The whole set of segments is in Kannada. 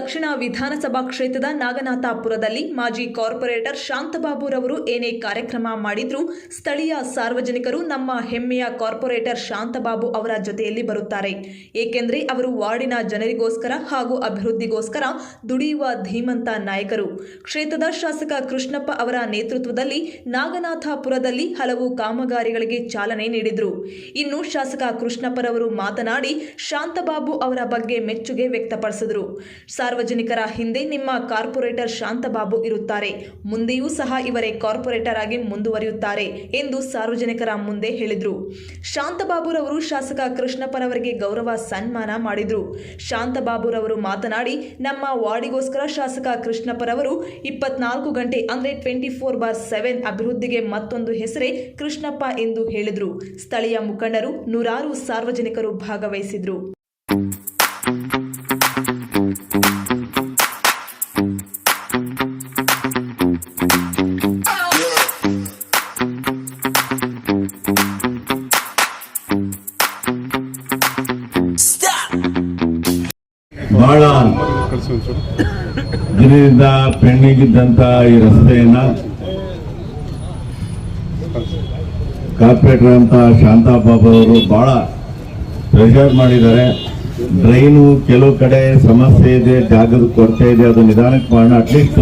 ದಕ್ಷಿಣ ವಿಧಾನಸಭಾ ಕ್ಷೇತ್ರದ ನಾಗನಾಥಪುರದಲ್ಲಿ ಮಾಜಿ ಕಾರ್ಪೊರೇಟರ್ ಶಾಂತಬಾಬುರವರು ಏನೇ ಕಾರ್ಯಕ್ರಮ ಮಾಡಿದ್ರೂ ಸ್ಥಳೀಯ ಸಾರ್ವಜನಿಕರು ನಮ್ಮ ಹೆಮ್ಮೆಯ ಕಾರ್ಪೊರೇಟರ್ ಶಾಂತಬಾಬು ಅವರ ಜೊತೆಯಲ್ಲಿ ಬರುತ್ತಾರೆ. ಏಕೆಂದರೆ ಅವರು ವಾರ್ಡಿನ ಜನರಿಗೋಸ್ಕರ ಹಾಗೂ ಅಭಿವೃದ್ಧಿಗೋಸ್ಕರ ದುಡಿಯುವ ಧೀಮಂತ ನಾಯಕರು. ಕ್ಷೇತ್ರದ ಶಾಸಕ ಕೃಷ್ಣಪ್ಪ ಅವರ ನೇತೃತ್ವದಲ್ಲಿ ನಾಗನಾಥಪುರದಲ್ಲಿ ಹಲವು ಕಾಮಗಾರಿಗಳಿಗೆ ಚಾಲನೆ ನೀಡಿದರು. ಇನ್ನು ಶಾಸಕ ಕೃಷ್ಣಪ್ಪರವರು ಮಾತನಾಡಿ, ಶಾಂತಬಾಬು ಅವರ ಬಗ್ಗೆ ಮೆಚ್ಚುಗೆ ವ್ಯಕ್ತಪಡಿಸಿದರು. ಸಾರ್ವಜನಿಕರ ಹಿಂದೆ ನಿಮ್ಮ ಕಾರ್ಪೊರೇಟರ್ ಶಾಂತಬಾಬು ಇರುತ್ತಾರೆ. ಮುಂದೆಯೂ ಸಹ ಇವರೇ ಕಾರ್ಪೊರೇಟರ್ ಆಗಿ ಮುಂದುವರಿಯುತ್ತಾರೆ ಎಂದು ಸಾರ್ವಜನಿಕರ ಮುಂದೆ ಹೇಳಿದರು. ಶಾಂತಬಾಬುರವರು ಶಾಸಕ ಕೃಷ್ಣಪ್ಪನವರಿಗೆ ಗೌರವ ಸನ್ಮಾನ ಮಾಡಿದರು. ಶಾಂತಬಾಬುರವರು ಮಾತನಾಡಿ, ನಮ್ಮ ವಾರ್ಡಿಗೋಸ್ಕರ ಶಾಸಕ ಕೃಷ್ಣಪ್ಪರವರು ಇಪ್ಪತ್ನಾಲ್ಕು ಗಂಟೆ ಅಂದರೆ ಟ್ವೆಂಟಿ ಫೋರ್ ಬಾರ್ ಸೆವೆನ್ ಅಭಿವೃದ್ಧಿಗೆ ಮತ್ತೊಂದು ಹೆಸರೇ ಕೃಷ್ಣಪ್ಪ ಎಂದು ಹೇಳಿದರು. ಸ್ಥಳೀಯ ಮುಖಂಡರು ನೂರಾರು ಸಾರ್ವಜನಿಕರು ಭಾಗವಹಿಸಿದರು. ಪೆಂಡಿಂಗ್ ಇದ್ದಂತ ಈ ರಸ್ತೆಯನ್ನ ಕಾರ್ಪೊರೇಟರ್ ಅಂತ ಶಾಂತಾ ಅವರು ಬಹಳ ಪ್ರೆಷರ್ ಮಾಡಿದ್ದಾರೆ. ಡ್ರೈನು ಕೆಲವು ಕಡೆ ಸಮಸ್ಯೆ ಇದೆ, ಜಾಗದ ಕೊರತೆ ಇದೆ, ಅದು ನಿಧಾನಕ್ಕೆ ಮಾಡೋಣ. ಅಟ್ಲೀಸ್ಟ್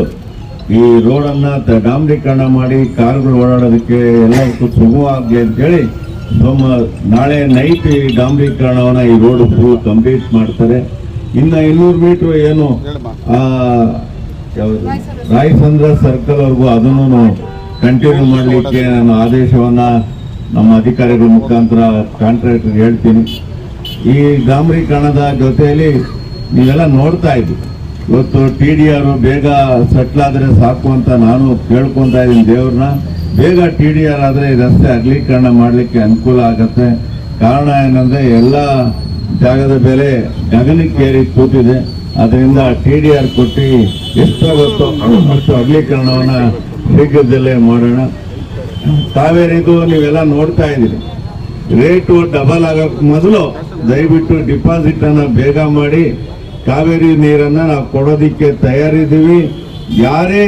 ಈ ರೋಡನ್ನು ಡಾಮ್ರೀಕರಣ ಮಾಡಿ ಕಾರುಗಳು ಓಡಾಡೋದಕ್ಕೆ ಎಲ್ಲದಕ್ಕೂ ಸುಗಮವಾಗಲಿ ಅಂತೇಳಿ ಸೋಮ, ನಾಳೆ ನೈಟ್ ಈ ಡಾಮ್ರೀಕರಣವನ್ನು ಈ ರೋಡ್ ಫುಲ್ ಕಂಪ್ಲೀಟ್ ಮಾಡ್ತಾರೆ. ಇನ್ನ ಇನ್ನೂರು ಮೀಟರ್ ಏನು ಯಾವ್ದು? ರಾಯಚಂದ್ರ ಸರ್ಕಲ್. ವರೆಗೂ ಅದನ್ನು ಕಂಟಿನ್ಯೂ ಮಾಡಲಿಕ್ಕೆ ನಾನು ಆದೇಶವನ್ನ ನಮ್ಮ ಅಧಿಕಾರಿಗಳ ಮುಖಾಂತರ ಕಾಂಟ್ರಾಕ್ಟರ್ ಹೇಳ್ತೀನಿ. ಈ ಡಾಂಬರೀಕರಣದ ಜೊತೆಯಲ್ಲಿ ನೀವೆಲ್ಲ ನೋಡ್ತಾ ಇದ್ವಿ ಇವತ್ತು ಟಿ ಡಿ ಆರ್ ಬೇಗ ಸೆಟ್ಲ್ ಆದರೆ ಸಾಕು ಅಂತ ನಾನು ಕೇಳ್ಕೊತಾ ಇದ್ದೀನಿ ದೇವ್ರನ್ನ. ಬೇಗ ಟಿ ಡಿ ಆರ್ ಆದರೆ ಈ ರಸ್ತೆ ಅಗಲೀಕರಣ ಮಾಡಲಿಕ್ಕೆ ಅನುಕೂಲ ಆಗತ್ತೆ. ಕಾರಣ ಏನಂದರೆ ಎಲ್ಲ ಜಾಗದ ಬೆಲೆ ಗಗನಕ್ಕೇರಿ ಕೂತಿದೆ. ಅದರಿಂದ ಟಿ ಡಿ ಆರ್ ಕೊಟ್ಟು ಎಷ್ಟಾಗುತ್ತೋ ಮತ್ತು ಅಗ್ಲೀಕರಣವನ್ನು ಶೀಘ್ರದಲ್ಲೇ ಮಾಡೋಣ. ಕಾವೇರಿದು ನೀವೆಲ್ಲ ನೋಡ್ತಾ ಇದ್ದೀರಿ. ರೇಟು ಡಬಲ್ ಆಗೋಕ್ಕೆ ಮೊದಲು ದಯವಿಟ್ಟು ಡಿಪಾಸಿಟನ್ನು ಬೇಗ ಮಾಡಿ, ಕಾವೇರಿ ನೀರನ್ನು ನಾವು ಕೊಡೋದಕ್ಕೆ ತಯಾರಿದ್ದೀವಿ. ಯಾರೇ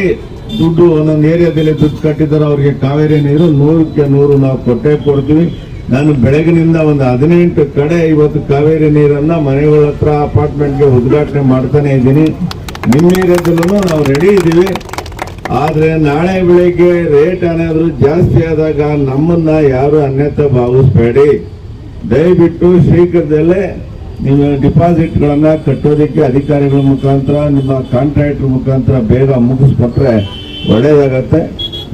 ದುಡ್ಡು ಒಂದೊಂದು ಏರಿಯಾದಲ್ಲಿ ದುಡ್ಡು ಕಟ್ಟಿದಾರೋ ಅವರಿಗೆ ಕಾವೇರಿ ನೀರು ನೂರಕ್ಕೆ ನೂರು ನಾವು ಕೊಟ್ಟೇ ಕೊಡ್ತೀವಿ. ನಾನು ಬೆಳಗಿನಿಂದ ಒಂದು ಹದಿನೆಂಟು ಕಡೆ ಇವತ್ತು ಕಾವೇರಿ ನೀರನ್ನ ಮನೆಗಳ ಹತ್ರ ಅಪಾರ್ಟ್ಮೆಂಟ್ಗೆ ಉದ್ಘಾಟನೆ ಮಾಡ್ತಾನೆ ಇದ್ದೀನಿ. ನಿಮ್ಮ ಏರಿಯಾದಲ್ಲೂ ನಾವು ರೆಡಿ ಇದ್ದೀವಿ. ಆದರೆ ನಾಳೆ ಬೆಳಿಗ್ಗೆ ರೇಟ್ ಏನಾದರೂ ಜಾಸ್ತಿ ಆದಾಗ ನಮ್ಮನ್ನ ಯಾರು ಅನ್ಯತೆ ಭಾವಿಸ್ಬೇಡಿ. ದಯವಿಟ್ಟು ಶೀಘ್ರದಲ್ಲೇ ನಿಮ್ಮ ಡಿಪಾಸಿಟ್ಗಳನ್ನು ಕಟ್ಟೋದಕ್ಕೆ ಅಧಿಕಾರಿಗಳ ಮುಖಾಂತರ, ನಿಮ್ಮ ಕಾಂಟ್ರಾಕ್ಟರ್ ಮುಖಾಂತರ ಬೇಗ ಮುಗಿಸ್ಕೊಟ್ರೆ ಒಳ್ಳೆಯದಾಗತ್ತೆ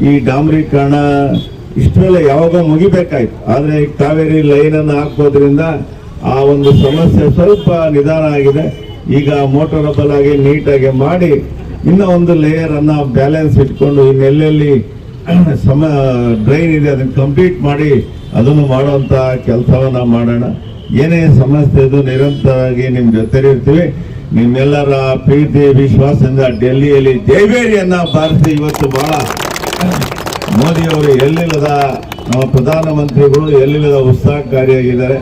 ಈ ಡಾಂಬರೀಕರಣ ಇಷ್ಟರಲ್ಲೇ ಯಾವಾಗ ಮುಗಿಬೇಕಾಯ್ತು. ಆದರೆ ಈಗ ಕಾವೇರಿ ಲೈನ್ ಅನ್ನು ಹಾಕೋದ್ರಿಂದ ಆ ಒಂದು ಸಮಸ್ಯೆ ಸ್ವಲ್ಪ ನಿಧಾನ ಆಗಿದೆ. ಈಗ ಮೋಟರಬಲ್ ಆಗಿ ನೀಟಾಗಿ ಮಾಡಿ ಇನ್ನೂ ಒಂದು ಲೇಯರ್ ಅನ್ನ ಬ್ಯಾಲೆನ್ಸ್ ಇಟ್ಕೊಂಡು ಇನ್ನೆಲ್ಲೆಲ್ಲಿ ಸಮ ಡ್ರೈನ್ ಇದೆ ಅದನ್ನ ಕಂಪ್ಲೀಟ್ ಮಾಡಿ ಅದನ್ನು ಮಾಡುವಂಥ ಕೆಲಸವನ್ನ ಮಾಡೋಣ. ಏನೇ ಸಮಸ್ಯೆ ಇದು ನಿರಂತರವಾಗಿ ನಿಮ್ಮ ಜೊತೆ ಇರ್ತೀವಿ. ನಿಮ್ಮೆಲ್ಲರ ಪ್ರೀತಿ, ವಿಶ್ವಾಸದಿಂದ ಡೆಲ್ಲಿಯಲ್ಲಿ ಜೈಬೇರಿಯನ್ನ ಬಾರಿಸಿ ಇವತ್ತು ಬಹಳ ಮೋದಿ ಅವರು ಎಲ್ಲಿಲ್ಲದ ನಮ್ಮ ಪ್ರಧಾನಮಂತ್ರಿಗಳು, ಎಲ್ಲಿಲ್ಲದ ಉತ್ಸಾಹಕಾರಿಯಾಗಿದ್ದಾರೆ.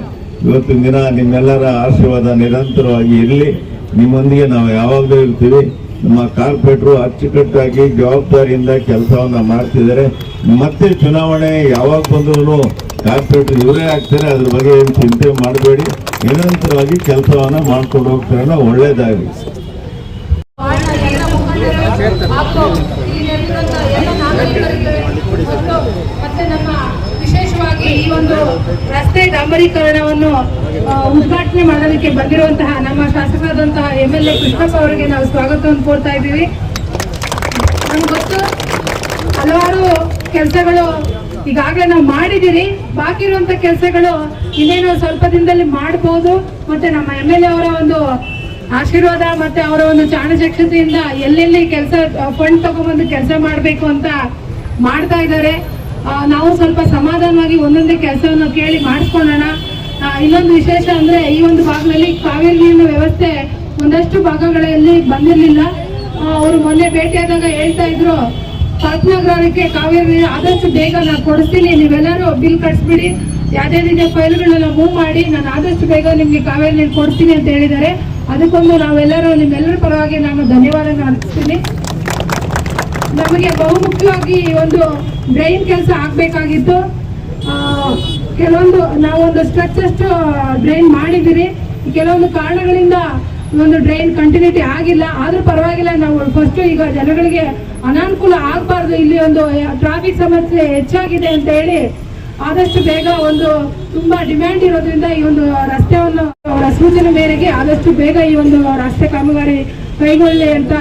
ಇವತ್ತಿನ ದಿನ ನಿಮ್ಮೆಲ್ಲರ ಆಶೀರ್ವಾದ ನಿರಂತರವಾಗಿ ಇರಲಿ. ನಿಮ್ಮೊಂದಿಗೆ ನಾವು ಯಾವಾಗಲೂ ಇರ್ತೀವಿ. ನಮ್ಮ ಕಾರ್ಪೊರೇಟರು ಅಚ್ಚುಕಟ್ಟಾಗಿ ಜವಾಬ್ದಾರಿಯಿಂದ ಕೆಲಸವನ್ನು ಮಾಡ್ತಿದ್ದಾರೆ. ಮತ್ತೆ ಚುನಾವಣೆ ಯಾವಾಗ ಬಂದ್ರೂ ಕಾರ್ಪೊರೇಟರ್ ಇವರೇ ಆಗ್ತಾರೆ. ಅದ್ರ ಬಗ್ಗೆ ಏನು ಚಿಂತೆ ಮಾಡಬೇಡಿ. ನಿರಂತರವಾಗಿ ಕೆಲಸವನ್ನು ಮಾಡ್ಕೊಂಡು ಹೋಗ್ತಾರೆ ಒಳ್ಳೇದಾಗಲಿ ವಾರ್ಡ್ನ ಎಲ್ಲ ಮುಖಂಡರು ಹಾಗೂ ಇಲ್ಲಿರುವಂತ ಎಲ್ಲ ನಾಗರಿಕರಿಗೆ ಮತ್ತು ಮತ್ತೆ ನಮ್ಮ ವಿಶೇಷವಾಗಿ ಈ ಒಂದು ರಸ್ತೆ ಡಾಂಬರೀಕರಣವನ್ನು ಉದ್ಘಾಟನೆ ಮಾಡಲಿಕ್ಕೆ ಬಂದಿರುವಂತಹ ನಮ್ಮ ಶಾಸಕರಾದಂತಹ ಎಂ ಎಲ್ ಎ ಕೃಷ್ಣಪ್ಪ ಅವರಿಗೆ ನಾವು ಸ್ವಾಗತವನ್ನು ಕೋರ್ತಾ ಇದ್ದೀವಿ. ನಮ್ಗೆ ಗೊತ್ತು, ಹಲವಾರು ಕೆಲಸಗಳು ಈಗಾಗಲೇ ನಾವು ಮಾಡಿದ್ದೀರಿ. ಬಾಕಿ ಇರುವಂತ ಕೆಲಸಗಳು ಇನ್ನೇನು ಸ್ವಲ್ಪ ದಿನದಲ್ಲಿ ಮಾಡಬಹುದು ಮತ್ತೆ ನಮ್ಮ ಎಂ ಎಲ್ ಎ ಅವರ ಒಂದು ಆಶೀರ್ವಾದ ಮತ್ತೆ ಅವರ ಒಂದು ಚಾಣಚಕ್ಷತೆಯಿಂದ ಎಲ್ಲೆಲ್ಲಿ ಕೆಲಸ ಫಂಡ್ ತಗೊಂಡ್ಬಂದು ಕೆಲಸ ಮಾಡಬೇಕು ಅಂತ ಮಾಡ್ತಾ ಇದ್ದಾರೆ. ನಾವು ಸ್ವಲ್ಪ ಸಮಾಧಾನವಾಗಿ ಒಂದೊಂದೇ ಕೆಲಸವನ್ನು ಕೇಳಿ ಮಾಡಿಸ್ಕೊಳ್ಳೋಣ. ಇನ್ನೊಂದು ವಿಶೇಷ ಅಂದ್ರೆ ಈ ಒಂದು ಭಾಗದಲ್ಲಿ ಕಾವೇರಿ ನೀರಿನ ವ್ಯವಸ್ಥೆ ಒಂದಷ್ಟು ಭಾಗಗಳಲ್ಲಿ ಬಂದಿರಲಿಲ್ಲ. ಅವರು ಮೊನ್ನೆ ಭೇಟಿಯಾದಾಗ ಹೇಳ್ತಾ ಇದ್ರು ಕಲ್ಪನಾಗ್ರಹಕ್ಕೆ ಕಾವೇರಿ ನೀರು ಆದಷ್ಟು ಬೇಗ ನಾನು ಕೊಡಿಸ್ತೀನಿ, ನೀವೆಲ್ಲರೂ ಬಿಲ್ ಕಟ್ಸ್ಬಿಡಿ, ಯಾವುದೇ ರೀತಿಯ ಮೂವ್ ಮಾಡಿ, ನಾನು ಆದಷ್ಟು ಬೇಗ ನಿಮಗೆ ಕಾವೇರಿ ನೀರು ಕೊಡ್ತೀನಿ ಅಂತ ಹೇಳಿದ್ದಾರೆ. ಅದಕ್ಕೊಂದು ನಾವೆಲ್ಲರೂ, ನಿಮ್ಮೆಲ್ಲರ ಪರವಾಗಿ ನಾನು ಧನ್ಯವಾದ ಅರ್ಪಿಸ್ತೀನಿ. ನಮಗೆ ಬಹುಮುಖ್ಯವಾಗಿ ಒಂದು ಡ್ರೈನ್ ಕೆಲಸ ಆಗಬೇಕಾಗಿತ್ತು. ಕೆಲವೊಂದು ನಾವೊಂದು ಸ್ಟ್ರಕ್ಚರ್ಸ್ ಡ್ರೈನ್ ಮಾಡಿದ್ದೀರಿ. ಕೆಲವೊಂದು ಕಾರಣಗಳಿಂದ ಒಂದು ಡ್ರೈನ್ ಕಂಟಿನ್ಯೂಟಿ ಆಗಿಲ್ಲ. ಆದರೂ ಪರವಾಗಿಲ್ಲ, ನಾವು ಫಸ್ಟ್ ಈಗ ಜನಗಳಿಗೆ ಅನಾನುಕೂಲ ಆಗಬಾರ್ದು. ಇಲ್ಲಿ ಒಂದು ಟ್ರಾಫಿಕ್ ಸಮಸ್ಯೆ ಹೆಚ್ಚಾಗಿದೆ ಅಂತ ಹೇಳಿ ಆದಷ್ಟು ಬೇಗ ಒಂದು ತುಂಬಾ ಡಿಮ್ಯಾಂಡ್ ಇರೋದ್ರಿಂದ ಈ ಒಂದು ರಸ್ತೆಯನ್ನು ಸೂಚನೆ ಮೇರೆಗೆ ಆದಷ್ಟು ಬೇಗ ಈ ಒಂದು ರಸ್ತೆ ಕಾಮಗಾರಿ ಕೈಗೊಳ್ಳಿ ಅಂತ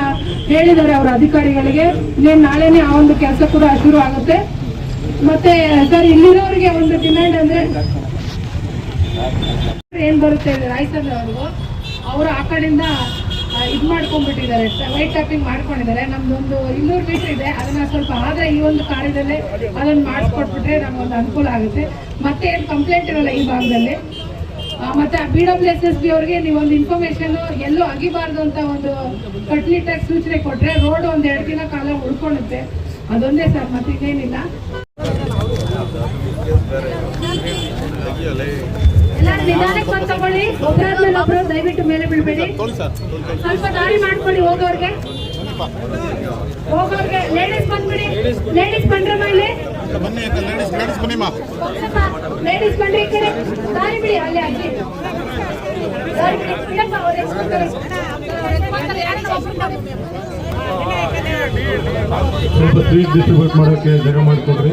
ಹೇಳಿದ್ದಾರೆ ಅವರ ಅಧಿಕಾರಿಗಳಿಗೆ. ಇನ್ನೇನು ನಾಳೆನೇ ಆ ಒಂದು ಕೆಲಸ ಕೂಡ ಶುರು ಆಗುತ್ತೆ. ಮತ್ತೆ, ಸರ್, ಇಲ್ಲಿರೋರಿಗೆ ಒಂದು ಡಿಮ್ಯಾಂಡ್ ಅಂದ್ರೆ ಏನ್ ಬರುತ್ತೆ ರಾಯಚಂದ್ರ ಅವ್ರಿಗೂ. ಅವರು ಆ ಕಡೆಯಿಂದ ಇದು ಮಾಡ್ಕೊಂಡ್ಬಿಟ್ಟಿದ್ದಾರೆ. ವೈಟ್ ಟಾಪಿಂಗ್ ಮಾಡ್ಕೊಂಡಿದ್ದಾರೆ. ನಮ್ದೊಂದು ಇನ್ನೂರು ಮೀಟರ್ ಇದೆ. ಅದನ್ನ ಸ್ವಲ್ಪ ಆದ್ರೆ ಈ ಒಂದು ಕಾರ್ಯದಲ್ಲೇ ಅದನ್ನ ಮಾಡಿಸ್ಕೊಟ್ಬಿಟ್ರೆ ನಮ್ಗೊಂದು ಅನುಕೂಲ ಆಗುತ್ತೆ. ಮತ್ತೆ ಏನ್ ಕಂಪ್ಲೇಂಟ್ ಇರಲ್ಲ ಈ ಭಾಗದಲ್ಲಿ? ಮತ್ತೆ B W S S B ಅವ್ರಿಗೆ ನೀವೊಂದು ಇನ್ಫಾರ್ಮೇಶನ್ ಎಲ್ಲೂ ಅಗಿಬಾರ್ದು ಅಂತ ಒಂದು ಕಟ್ನಿಟ್ಟಾಗಿ ಸೂಚನೆ ಕೊಟ್ರೆ ರೋಡ್ ಒಂದ್ ಎರಡು ದಿನ ಕಾಲ ಉಳ್ಕೊಳ್ಳುತ್ತೆ. ಅದೊಂದೇ ಸರ್ ಮತ್ತೆ ಇನ್ನೇನಿಲ್ಲ ಎಲ್ಲ ನಿಧಾನಕ್ಕೆ ಬಂದು ತಗೊಳ್ಳಿ. ಒಬ್ಬರಾದ್ಮೇಲೆ ದಯವಿಟ್ಟು ಮೇಲೆ ಬೀಳ್ಬೇಡಿ. ಸ್ವಲ್ಪ ದಾರಿ ಮಾಡ್ಕೊಳ್ಳಿ ಹೋಗೋರ್ಗೆ. ಹೋಗೋರ್ಗೆ ಲೇಡೀಸ್ ಬಂದ್ಬಿಡಿ. ಲೇಡೀಸ್ ಬಂದ್ರಮ್ಮ ಇಲ್ಲಿ. ಬನ್ನಿ ಲೇಡೀಸ್ ಬನ್ನಿ ಲೇಡೀಸ್ ಬಂದ್ರೆ ಈ ಕಡೆ. ದಾರಿ ಬಿಡಿ ಅಲ್ಲೇ ಅಜ್ಜಿ ದಾರಿ ಬಿಡಿ ಬಿಡಪ್ಪ ಅವ್ರೆ. ಸ್ವಲ್ಪ ಸ್ವೀಟ್ ಡಿಸ್ಟ್ರಿಬ್ಯೂಟ್ ಮಾಡೋಕ್ಕೆ ಜಾಗ ಮಾಡಿಕೊಡ್ರಿ.